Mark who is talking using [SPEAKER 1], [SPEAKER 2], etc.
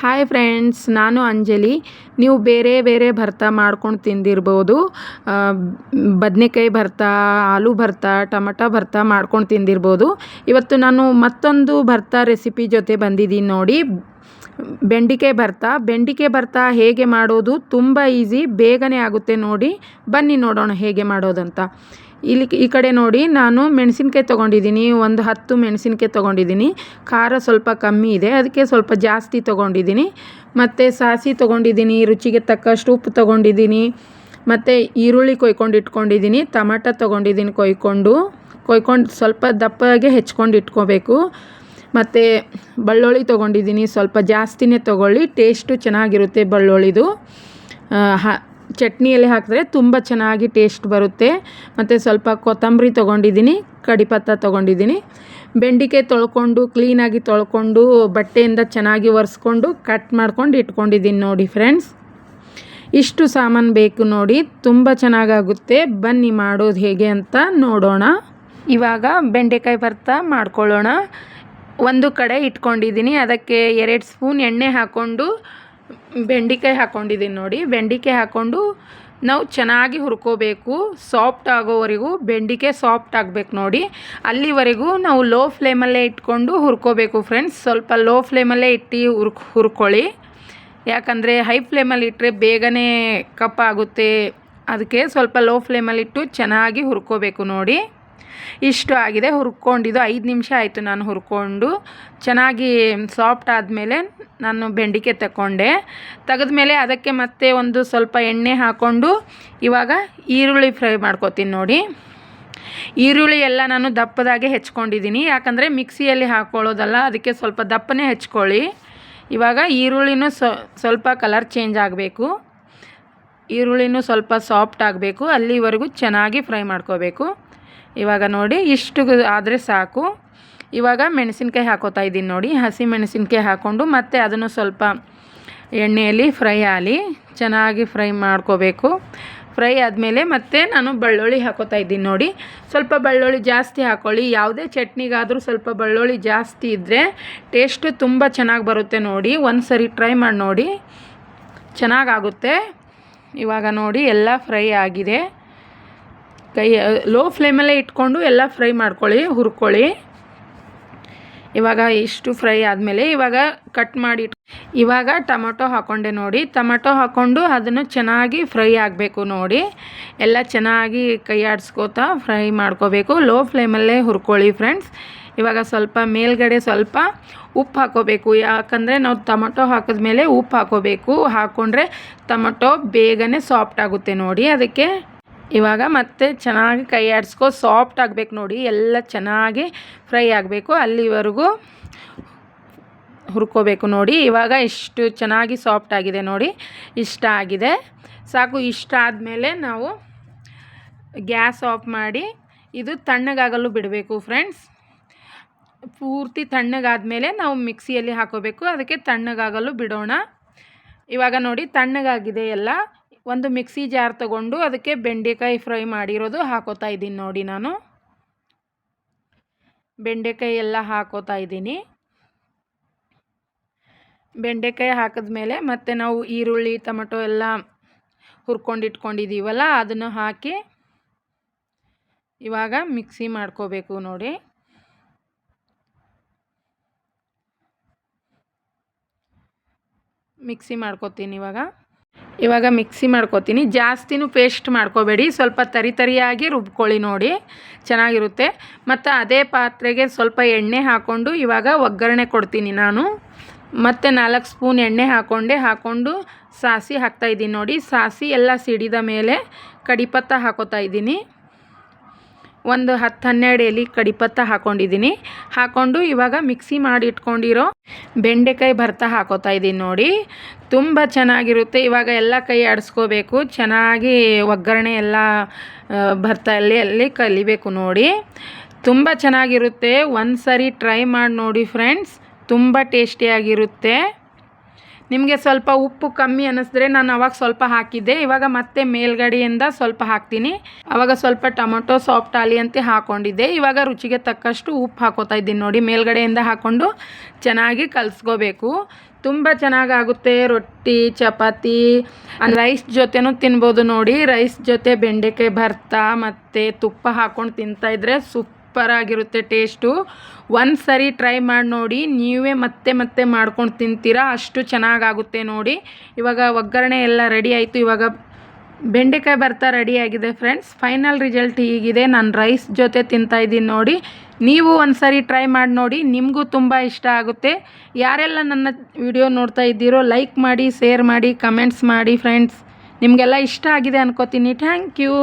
[SPEAKER 1] Hi friends ನಾನು ಅಂಜಲಿ. ನೀವು ಬೇರೆ ಬೇರೆ ಭರ್ತಾ ಮಾಡ್ಕೊಂಡು ತಿಂದಿರ್ಬೋದು. ಬದನೆಕಾಯಿ ಭರ್ತಾ, ಆಲೂ ಭರ್ತಾ, ಟೊಮಟೊ ಭರ್ತಾ ಮಾಡ್ಕೊಂಡು ತಿಂದಿರ್ಬೋದು. ಇವತ್ತು ನಾನು ಮತ್ತೊಂದು ಭರ್ತಾ ರೆಸಿಪಿ ಜೊತೆ ಬಂದಿದ್ದೀನಿ ನೋಡಿ. ಬೆಂಡಿಕಾಯಿ ಭರ್ತಾ. ಬೆಂಡಿಕೆ ಭರ್ತಾ ಹೇಗೆ ಮಾಡೋದು ತುಂಬ ಈಸಿ, ಬೇಗನೆ ಆಗುತ್ತೆ ನೋಡಿ. ಬನ್ನಿ ನೋಡೋಣ ಹೇಗೆ ಮಾಡೋದಂತ. ಇಲ್ಲಿ ಈ ಕಡೆ ನೋಡಿ, ನಾನು ಮೆಣಸಿನ್ಕಾಯಿ ತೊಗೊಂಡಿದ್ದೀನಿ, ಒಂದು ಹತ್ತು ಮೆಣಸಿನ್ಕಾಯಿ ತೊಗೊಂಡಿದ್ದೀನಿ. ಖಾರ ಸ್ವಲ್ಪ ಕಮ್ಮಿ ಇದೆ, ಅದಕ್ಕೆ ಸ್ವಲ್ಪ ಜಾಸ್ತಿ ತೊಗೊಂಡಿದ್ದೀನಿ. ಮತ್ತು ಸಾಸಿ ತೊಗೊಂಡಿದ್ದೀನಿ, ರುಚಿಗೆ ತಕ್ಕಷ್ಟು ಉಪ್ಪು ತೊಗೊಂಡಿದ್ದೀನಿ. ಮತ್ತು ಈರುಳ್ಳಿ ಕೊಯ್ಕೊಂಡು ಇಟ್ಕೊಂಡಿದ್ದೀನಿ, ಟಮಾಟ ತೊಗೊಂಡಿದ್ದೀನಿ ಕೊಯ್ಕೊಂಡು. ಕೊಯ್ಕೊಂಡು ಸ್ವಲ್ಪ ದಪ್ಪಗೆ ಹೆಚ್ಕೊಂಡು ಇಟ್ಕೋಬೇಕು. ಮತ್ತು ಬಳ್ಳುಳ್ಳಿ ತೊಗೊಂಡಿದ್ದೀನಿ, ಸ್ವಲ್ಪ ಜಾಸ್ತಿನೇ ತೊಗೊಳ್ಳಿ, ಟೇಸ್ಟು ಚೆನ್ನಾಗಿರುತ್ತೆ ಬಳ್ಳುಳ್ಳಿದು. ಹ ಚಟ್ನಿಯಲ್ಲಿ ಹಾಕಿದ್ರೆ ತುಂಬ ಚೆನ್ನಾಗಿ ಟೇಸ್ಟ್ ಬರುತ್ತೆ. ಮತ್ತು ಸ್ವಲ್ಪ ಕೊತ್ತಂಬರಿ ತೊಗೊಂಡಿದ್ದೀನಿ ಕಡಿಪತ್ತ ತೊಗೊಂಡಿದ್ದೀನಿ. ಬೆಂಡಿಕಾಯಿ ತೊಳ್ಕೊಂಡು ಕ್ಲೀನಾಗಿ ತೊಳ್ಕೊಂಡು, ಬಟ್ಟೆಯಿಂದ ಚೆನ್ನಾಗಿ ಒರೆಸ್ಕೊಂಡು ಕಟ್ ಮಾಡ್ಕೊಂಡು ಇಟ್ಕೊಂಡಿದ್ದೀನಿ ನೋಡಿ ಫ್ರೆಂಡ್ಸ್ ಇಷ್ಟು ಸಾಮಾನು ಬೇಕು ನೋಡಿ, ತುಂಬ ಚೆನ್ನಾಗಾಗುತ್ತೆ. ಬನ್ನಿ ಮಾಡೋದು ಹೇಗೆ ಅಂತ ನೋಡೋಣ. ಇವಾಗ ಬೆಂಡೆಕಾಯಿ ಭರ್ತಾ ಮಾಡ್ಕೊಳ್ಳೋಣ. ಒಂದು ಕಡೆ ಇಟ್ಕೊಂಡಿದ್ದೀನಿ, ಅದಕ್ಕೆ ಎರಡು ಸ್ಪೂನ್ ಎಣ್ಣೆ ಹಾಕ್ಕೊಂಡು ಬೆಂಡೆಕಾಯಿ ಹಾಕ್ಕೊಂಡಿದ್ದೀನಿ ನೋಡಿ. ಬೆಂಡಿಕಾಯಿ ಹಾಕ್ಕೊಂಡು ನಾವು ಚೆನ್ನಾಗಿ ಹುರ್ಕೋಬೇಕು. ಸಾಫ್ಟ್ ಆಗೋವರೆಗೂ ಬೆಂಡಿಕೆ ಸಾಫ್ಟ್ ಆಗಬೇಕು ನೋಡಿ. ಅಲ್ಲಿವರೆಗೂ ನಾವು ಲೋ ಫ್ಲೇಮಲ್ಲೇ ಇಟ್ಕೊಂಡು ಹುರ್ಕೋಬೇಕು ಫ್ರೆಂಡ್ಸ್ ಸ್ವಲ್ಪ ಲೋ ಫ್ಲೇಮಲ್ಲೇ ಇಟ್ಟು ಹುರ್ಕ್, ಹುರ್ಕೊಳ್ಳಿ. ಯಾಕಂದರೆ ಹೈ ಫ್ಲೇಮಲ್ಲಿ ಇಟ್ಟರೆ ಬೇಗನೆ ಕಪ್ಪಾಗುತ್ತೆ. ಅದಕ್ಕೆ ಸ್ವಲ್ಪ ಲೋ ಫ್ಲೇಮಲ್ಲಿಟ್ಟು ಚೆನ್ನಾಗಿ ಹುರ್ಕೋಬೇಕು ನೋಡಿ. ಇಷ್ಟು ಆಗಿದೆ, ಹುರ್ಕೊಂಡಿದ್ದು ಐದು ನಿಮಿಷ ಆಯಿತು ನಾನು ಹುರ್ಕೊಂಡು. ಚೆನ್ನಾಗಿ ಸಾಫ್ಟ್ ಆದಮೇಲೆ ನಾನು ಬೆಂಡಿಕೆ ತಗೊಂಡೆ ತೆಗೆದ್ಮೇಲೆ ಅದಕ್ಕೆ ಮತ್ತೆ ಒಂದು ಸ್ವಲ್ಪ ಎಣ್ಣೆ ಹಾಕ್ಕೊಂಡು ಇವಾಗ ಈರುಳ್ಳಿ ಫ್ರೈ ಮಾಡ್ಕೋತೀನಿ ನೋಡಿ. ಈರುಳ್ಳಿ ಎಲ್ಲ ನಾನು ದಪ್ಪದಾಗೆ ಹೆಚ್ಕೊಂಡಿದ್ದೀನಿ, ಯಾಕಂದರೆ ಮಿಕ್ಸಿಯಲ್ಲಿ ಹಾಕ್ಕೊಳ್ಳೋದಲ್ಲ ಅದಕ್ಕೆ ಸ್ವಲ್ಪ ದಪ್ಪನೇ ಹೆಚ್ಕೊಳ್ಳಿ. ಇವಾಗ ಈರುಳ್ಳಿನೂ ಸ್ವಲ್ಪ ಕಲರ್ ಚೇಂಜ್ ಆಗಬೇಕು. ಈರುಳ್ಳಿನೂ ಸ್ವಲ್ಪ ಸಾಫ್ಟ್ ಆಗಬೇಕು, ಅಲ್ಲಿವರೆಗೂ ಚೆನ್ನಾಗಿ ಫ್ರೈ ಮಾಡ್ಕೋಬೇಕು. ಇವಾಗ ನೋಡಿ, ಇಷ್ಟು ಆದರೆ ಸಾಕು. ಇವಾಗ ಮೆಣಸಿನ್ಕಾಯಿ ಹಾಕೋತಾ ಇದ್ದೀನಿ ನೋಡಿ, ಹಸಿ ಮೆಣಸಿನ್ಕಾಯಿ ಹಾಕ್ಕೊಂಡು ಮತ್ತೆ ಅದನ್ನು ಸ್ವಲ್ಪ ಎಣ್ಣೆಯಲ್ಲಿ ಫ್ರೈ ಆಗಲಿ ಚೆನ್ನಾಗಿ ಫ್ರೈ ಮಾಡ್ಕೋಬೇಕು. ಫ್ರೈ ಆದಮೇಲೆ ಮತ್ತೆ ನಾನು ಬೆಳ್ಳುಳ್ಳಿ ಹಾಕೋತಾ ಇದ್ದೀನಿ ನೋಡಿ. ಸ್ವಲ್ಪ ಬೆಳ್ಳುಳ್ಳಿ ಜಾಸ್ತಿ ಹಾಕ್ಕೊಳ್ಳಿ ಯಾವುದೇ ಚಟ್ನಿಗಾದರೂ ಸ್ವಲ್ಪ ಬೆಳ್ಳುಳ್ಳಿ ಜಾಸ್ತಿ ಇದ್ದರೆ ಟೇಸ್ಟು ತುಂಬ ಚೆನ್ನಾಗಿ ಬರುತ್ತೆ ನೋಡಿ. ಒಂದು ಸರಿ ಟ್ರೈ ಮಾಡಿ ನೋಡಿ. ಚೆನ್ನಾಗಾಗುತ್ತೆ ಇವಾಗ ನೋಡಿ, ಎಲ್ಲ ಫ್ರೈ ಆಗಿದೆ. ಕೈ ಲೋ ಫ್ಲೇಮಲ್ಲೇ ಇಟ್ಕೊಂಡು ಎಲ್ಲ ಫ್ರೈ ಮಾಡ್ಕೊಳ್ಳಿ, ಹುರ್ಕೊಳ್ಳಿ. ಇವಾಗ ಇಷ್ಟು ಫ್ರೈ ಆದಮೇಲೆ ಇವಾಗ ಕಟ್ ಮಾಡಿ ಇವಾಗ ಟೊಮೊಟೊ ಹಾಕ್ಕೊಂಡೆ ನೋಡಿ. ಟೊಮೊಟೊ ಹಾಕ್ಕೊಂಡು ಅದನ್ನು ಚೆನ್ನಾಗಿ ಫ್ರೈ ಆಗಬೇಕು ನೋಡಿ. ಎಲ್ಲ ಚೆನ್ನಾಗಿ ಕೈ ಆಡಿಸ್ಕೋತಾ ಫ್ರೈ ಮಾಡ್ಕೋಬೇಕು. ಲೋ ಫ್ಲೇಮಲ್ಲೇ ಹುರ್ಕೊಳ್ಳಿ ಫ್ರೆಂಡ್ಸ್ ಇವಾಗ ಸ್ವಲ್ಪ ಮೇಲ್ಗಡೆ ಸ್ವಲ್ಪ ಉಪ್ಪು ಹಾಕೋಬೇಕು ಯಾಕಂದರೆ ನಾವು ಟೊಮೊಟೊ ಹಾಕಿದ್ಮೇಲೆ ಉಪ್ಪು ಹಾಕೋಬೇಕು ಹಾಕ್ಕೊಂಡ್ರೆ ಟೊಮೊಟೊ ಬೇಗನೆ ಸಾಫ್ಟ್ ಆಗುತ್ತೆ ನೋಡಿ. ಅದಕ್ಕೆ ಇವಾಗ ಮತ್ತೆ ಚೆನ್ನಾಗಿ ಕೈ ಆಡಿಸ್ಕೊ ಸಾಫ್ಟ್ ಆಗಬೇಕು ನೋಡಿ. ಎಲ್ಲ ಚೆನ್ನಾಗಿ ಫ್ರೈ ಆಗಬೇಕು. ಅಲ್ಲಿವರೆಗೂ ಹುರ್ಕೋಬೇಕು ನೋಡಿ. ಇವಾಗ ಇಷ್ಟು ಚೆನ್ನಾಗಿ ಸಾಫ್ಟ್ ಆಗಿದೆ ನೋಡಿ. ಇಷ್ಟ ಆಗಿದೆ. ಸಾಕು, ಇಷ್ಟ ಆದಮೇಲೆ ನಾವು ಗ್ಯಾಸ್ ಆಫ್ ಮಾಡಿ ಇದು ತಣ್ಣಗಾಗಲು ಬಿಡಬೇಕು ಫ್ರೆಂಡ್ಸ್ ಪೂರ್ತಿ ತಣ್ಣಗಾದಮೇಲೆ ನಾವು ಮಿಕ್ಸಿಯಲ್ಲಿ ಹಾಕೋಬೇಕು. ಅದಕ್ಕೆ ತಣ್ಣಗಾಗಲು ಬಿಡೋಣ. ಇವಾಗ ನೋಡಿ, ತಣ್ಣಗಾಗಿದೆ ಎಲ್ಲ. ಒಂದು ಮಿಕ್ಸಿ ಜಾರ್ ತಗೊಂಡು ಅದಕ್ಕೆ ಬೆಂಡೆಕಾಯಿ ಫ್ರೈ ಮಾಡಿರೋದು ಹಾಕೋತಾ ಇದ್ದೀನಿ ನೋಡಿ ನಾನು. ಬೆಂಡೆಕಾಯಿ ಎಲ್ಲ ಹಾಕೋತಾ ಇದ್ದೀನಿ. ಬೆಂಡೆಕಾಯಿ ಹಾಕಿದ ಮೇಲೆ ಮತ್ತೆ ನಾವು ಈರುಳ್ಳಿ, ಟೊಮೆಟೊ ಎಲ್ಲ ಹುರ್ಕೊಂಡಿಟ್ಕೊಂಡಿದ್ದೀವಲ್ಲ ಅದನ್ನು ಹಾಕಿ ಇವಾಗ ಮಿಕ್ಸಿ ಮಾಡ್ಕೋಬೇಕು ನೋಡಿ. ಮಿಕ್ಸಿ ಮಾಡ್ಕೋತೀನಿ ಇವಾಗ. ಇವಾಗ ಮಿಕ್ಸಿ ಮಾಡ್ಕೋತೀನಿ. ಜಾಸ್ತಿನೂ ಪೇಸ್ಟ್ ಮಾಡ್ಕೋಬೇಡಿ. ಸ್ವಲ್ಪ ತರಿ ತರಿಯಾಗಿ ರುಬ್ಕೊಳ್ಳಿ ನೋಡಿ. ಚೆನ್ನಾಗಿರುತ್ತೆ. ಮತ್ತು ಅದೇ ಪಾತ್ರೆಗೆ ಸ್ವಲ್ಪ ಎಣ್ಣೆ ಹಾಕ್ಕೊಂಡು ಇವಾಗ ಒಗ್ಗರಣೆ ಕೊಡ್ತೀನಿ ನಾನು. ಮತ್ತು ನಾಲ್ಕು ಸ್ಪೂನ್ ಎಣ್ಣೆ ಹಾಕ್ಕೊಂಡೆ ಹಾಕ್ಕೊಂಡು ಸಾಸಿ ಹಾಕ್ತಾಯಿದ್ದೀನಿ ನೋಡಿ. ಸಾಸಿ ಎಲ್ಲ ಸಿಡಿದ ಮೇಲೆ ಕಡಿಪತ್ತ ಹಾಕೋತಾ ಇದ್ದೀನಿ. ಒಂದು ಹತ್ತು ಹನ್ನೆರಡು ಎಲೆ ಕಡಿಪತ್ತ ಹಾಕ್ಕೊಂಡಿದ್ದೀನಿ ಹಾಕ್ಕೊಂಡು ಇವಾಗ ಮಿಕ್ಸಿ ಮಾಡಿ ಇಟ್ಕೊಂಡಿರೋ ಬೆಂಡೆಕಾಯಿ ಭರ್ತಾ ಹಾಕೋತಾ ಇದ್ದೀನಿ ನೋಡಿ. ತುಂಬ ಚೆನ್ನಾಗಿರುತ್ತೆ. ಇವಾಗ ಎಲ್ಲ ಕೈ ಆಡಿಸ್ಕೋಬೇಕು. ಚೆನ್ನಾಗಿ ಒಗ್ಗರಣೆ ಎಲ್ಲ ಭರ್ತಲ್ಲಿ ಅಲ್ಲಿ ಕಲಿಬೇಕು ನೋಡಿ. ತುಂಬ ಚೆನ್ನಾಗಿರುತ್ತೆ. ಒಂದು ಸರಿ ಟ್ರೈ ಮಾಡಿ ನೋಡಿ ಫ್ರೆಂಡ್ಸ್. ತುಂಬ ಟೇಸ್ಟಿಯಾಗಿರುತ್ತೆ. ನಿಮಗೆ ಸ್ವಲ್ಪ ಉಪ್ಪು ಕಮ್ಮಿ ಅನ್ನಿಸಿದ್ರೆ ನಾನು ಅವಾಗ ಸ್ವಲ್ಪ ಹಾಕಿದ್ದೆ. ಇವಾಗ ಮತ್ತೆ ಮೇಲ್ಗಡೆಯಿಂದ ಸ್ವಲ್ಪ ಹಾಕ್ತೀನಿ. ಅವಾಗ ಸ್ವಲ್ಪ ಟೊಮೊಟೊ ಸಾಫ್ಟ್ ಆಲಿ ಅಂತ ಹಾಕ್ಕೊಂಡಿದ್ದೆ ಇವಾಗ ರುಚಿಗೆ ತಕ್ಕಷ್ಟು ಉಪ್ಪು ಹಾಕೋತಾ ಇದ್ದೀನಿ ನೋಡಿ. ಮೇಲ್ಗಡೆಯಿಂದ ಹಾಕ್ಕೊಂಡು ಚೆನ್ನಾಗಿ ಕಲಿಸ್ಕೋಬೇಕು. ತುಂಬ ಚೆನ್ನಾಗಾಗುತ್ತೆ. ರೊಟ್ಟಿ, ಚಪಾತಿ ರೈಸ್ ಜೊತೆನೂ ತಿನ್ಬೋದು ನೋಡಿ. ರೈಸ್ ಜೊತೆ ಬೆಂಡೆಕಾಯಿ ಭರ್ತಾ ಮತ್ತು ತುಪ್ಪ ಹಾಕ್ಕೊಂಡು ತಿಂತಾಯಿದ್ರೆ ಸೂಪರ್ ಆಗಿರುತ್ತೆ ಟೇಸ್ಟು. ಒಂದು ಸರಿ ಟ್ರೈ ಮಾಡಿ ನೋಡಿ, ನೀವೇ ಮತ್ತೆ ಮತ್ತೆ ಮಾಡ್ಕೊಂಡು ತಿಂತೀರಾ, ಅಷ್ಟು ಚೆನ್ನಾಗಾಗುತ್ತೆ ನೋಡಿ. ಇವಾಗ ಒಗ್ಗರಣೆ ಎಲ್ಲ ರೆಡಿ ಆಯಿತು. ಇವಾಗ ಬೆಂಡೆಕಾಯಿ ಬರ್ತಾ ರೆಡಿಯಾಗಿದೆ ಫ್ರೆಂಡ್ಸ್ ಫೈನಲ್ ರಿಸಲ್ಟ್ ಹೀಗಿದೆ. ನಾನು ರೈಸ್ ಜೊತೆ ತಿಂತಾ ಇದ್ದೀನಿ ನೋಡಿ. ನೀವು ಒಂದು ಸರಿ ಟ್ರೈ ಮಾಡಿ ನೋಡಿ, ನಿಮಗೂ ತುಂಬ ಇಷ್ಟ ಆಗುತ್ತೆ. ಯಾರೆಲ್ಲ ನನ್ನ ವಿಡಿಯೋ ನೋಡ್ತಾ ಇದ್ದೀರೋ ಲೈಕ್ ಮಾಡಿ ಶೇರ್ ಮಾಡಿ ಕಮೆಂಟ್ಸ್ ಮಾಡಿ ಫ್ರೆಂಡ್ಸ್ ನಿಮಗೆಲ್ಲ ಇಷ್ಟ ಆಗಿದೆ ಅನ್ಕೋತೀನಿ. Thank you